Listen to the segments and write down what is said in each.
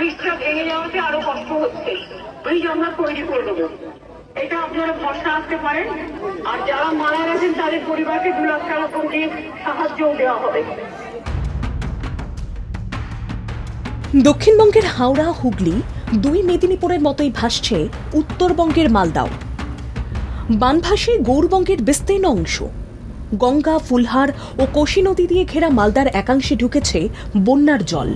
ব্রিজটা ভেঙে যাওয়াতে আরও কষ্ট হচ্ছে। ব্রিজ আমরা তৈরি করে দেবো। এটা আপনারা ভরসা আসতে পারেন। আর যারা মারা গেছেন তাদের পরিবারকে দু লাখ টাকা করে সাহায্যও দেওয়া হবে। দক্ষিণবঙ্গের হাওড়া হুগলি দুই মেদিনীপুরের মতোই ভাসছে উত্তরবঙ্গের মালদাও। বানভাসে গৌরবঙ্গের বিস্তীর্ণ অংশ। গঙ্গা ফুলহার ও কোশি নদী দিয়ে ঘেরা মালদার একাংশে ঢুকেছে বন্যার জল।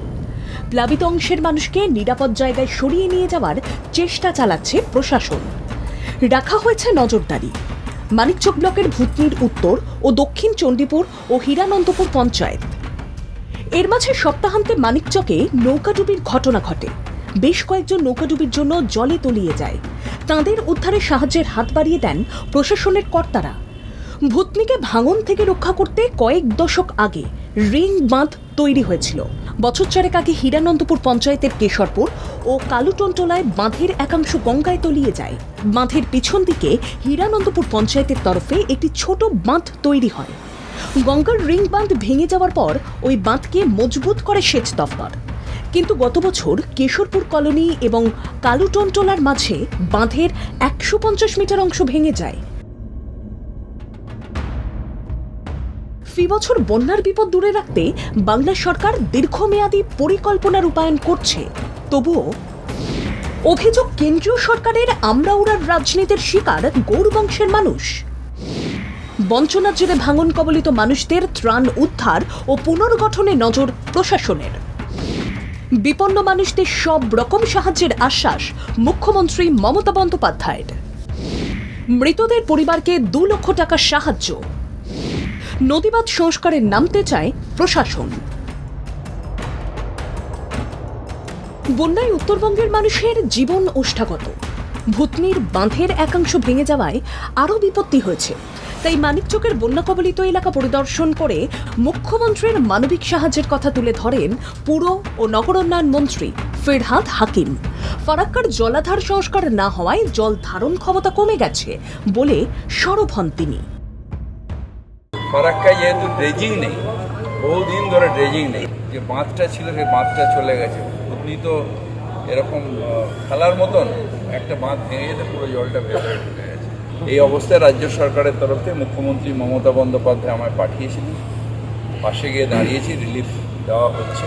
প্লাবিত অংশের মানুষকে নিরাপদ জায়গায় সরিয়ে নিয়ে যাওয়ার চেষ্টা চালাচ্ছে প্রশাসন। রাখা হয়েছে নজরদারি। মানিকচক ব্লকের ভূতনির উত্তর ও দক্ষিণ চণ্ডীপুর ও হীরানন্দপুর পঞ্চায়েত। এর মাঝে সপ্তাহান্তে মানিকচকে নৌকাডুবির ঘটনা ঘটে। বেশ কয়েকজন নৌকাডুবির জন্য জলে তলিয়ে যায়। তাঁদের উদ্ধারে সাহায্যের হাত বাড়িয়ে দেন প্রশাসনের কর্তারা। ভূতনিকে ভাঙন থেকে রক্ষা করতে কয়েক দশক আগে রিং বাঁধ তৈরি হয়েছিল। বছর চারেক আগে হীরানন্দপুর পঞ্চায়েতের কেশরপুর ও কালুটন্টলায় বাঁধের একাংশ গঙ্গায় তলিয়ে যায়। বাঁধের পিছন দিকে হীরানন্দপুর পঞ্চায়েতের তরফে একটি ছোট বাঁধ তৈরি হয়। গঙ্গার রিং বাঁধ ভেঙে যাওয়ার পর ওই বাঁধকে মজবুত করে সেচ দফতর। কিন্তু গত বছর কেশরপুর কলোনি এবং কালুটনটোলার মাঝে বাঁধের একশো পঞ্চাশ মিটার অংশ ভেঙে যায়। ফি বছর বন্যার বিপদ দূরে রাখতে বাংলা সরকার দীর্ঘমেয়াদী পরিকল্পনা রূপায়ণ করছে। তবুও অভিযোগ কেন্দ্রীয় সরকারের আমরাউড়ার রাজনীতির শিকার গৌরবংশের মানুষ। বঞ্চনার জেরে ভাঙন কবলিত মানুষদের ত্রাণ উদ্ধার ও পুনর্গঠনে নজর প্রশাসনের। বিপন্ন মানুষদের সব রকম সাহায্যের আশ্বাস মুখ্যমন্ত্রী মমতা বন্দ্যোপাধ্যায়ের। মৃতদের পরিবারকে দু লক্ষ টাকার সাহায্য। নদীবাদ সংস্কারে নামতে চায় প্রশাসন। বন্যায় উত্তরবঙ্গের মানুষের জীবন ওষ্ঠাগত। ভূতনির বাঁধের একাংশ ভেঙে যাওয়ায় আরও বিপত্তি হয়েছে। তাই মানিকচকের বন্যা কবলিত এলাকা পরিদর্শন করে মুখ্যমন্ত্রীর মানবিক সাহায্যের কথা তুলে ধরেন পুর ও নগরোন্নয়ন মন্ত্রী ফেরহাদ হাকিম। ফারাক্কার জলাধার সংস্কার না হওয়ায় জল ধারণ ক্ষমতা কমে গেছে বলে সরব হন তিনি। ফারাক্কায় যেহেতু ড্রেজিং নেই বহুদিন ধরে ড্রেজিং নেই যে বাঁধটা ছিল সেই বাঁধটা চলে গেছে। ভুতনি তো এরকম খেলার মতন একটা বাঁধ ভেঙে যেতে পুরো জলটা ঢুকে গেছে। এই অবস্থায় রাজ্য সরকারের তরফ থেকে মুখ্যমন্ত্রী মমতা বন্দ্যোপাধ্যায় আমায় পাঠিয়েছিলেন পাশে গিয়ে দাঁড়িয়েছি রিলিফ দেওয়া হচ্ছে।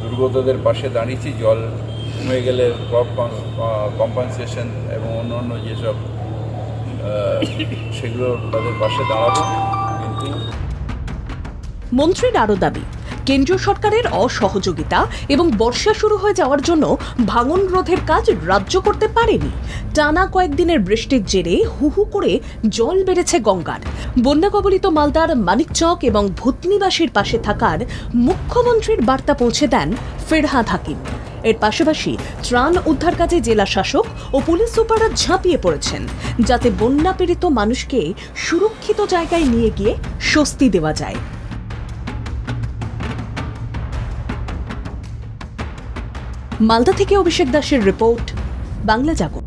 দুর্গতদের পাশে দাঁড়িয়েছি জল কমে গেলে ক্রপ কম্পানসেশন এবং অন্যান্য যেসব আহ, সেগুলো তাদের পাশে দাঁড়াবো। কিন্তু মন্ত্রীর আরও দাবি, কেন্দ্রীয় সরকারের অসহযোগিতা এবং বর্ষা শুরু হয়ে যাওয়ার জন্য ভাঙন রোধের কাজ রাজ্য করতে পারেনি। টানা কয়েকদিনের বৃষ্টির জেরে হু হু করে জল বেড়েছে গঙ্গার। বন্যা কবলিত মালদার মানিকচক এবং ভূতনিবাসীর পাশে থাকার মুখ্যমন্ত্রীর বার্তা পৌঁছে দেন ফেরহাদ হাকিম। এর পাশাপাশি ত্রাণ উদ্ধার কাজে জেলা শাসক ও পুলিশ সুপাররা ঝাঁপিয়ে পড়েছেন, যাতে বন্যা পীড়িত মানুষকে সুরক্ষিত জায়গায় নিয়ে গিয়ে স্বস্তি দেওয়া যায়। মালদা থেকে অভিষেক দাসের রিপোর্ট, বাংলা জাগরণ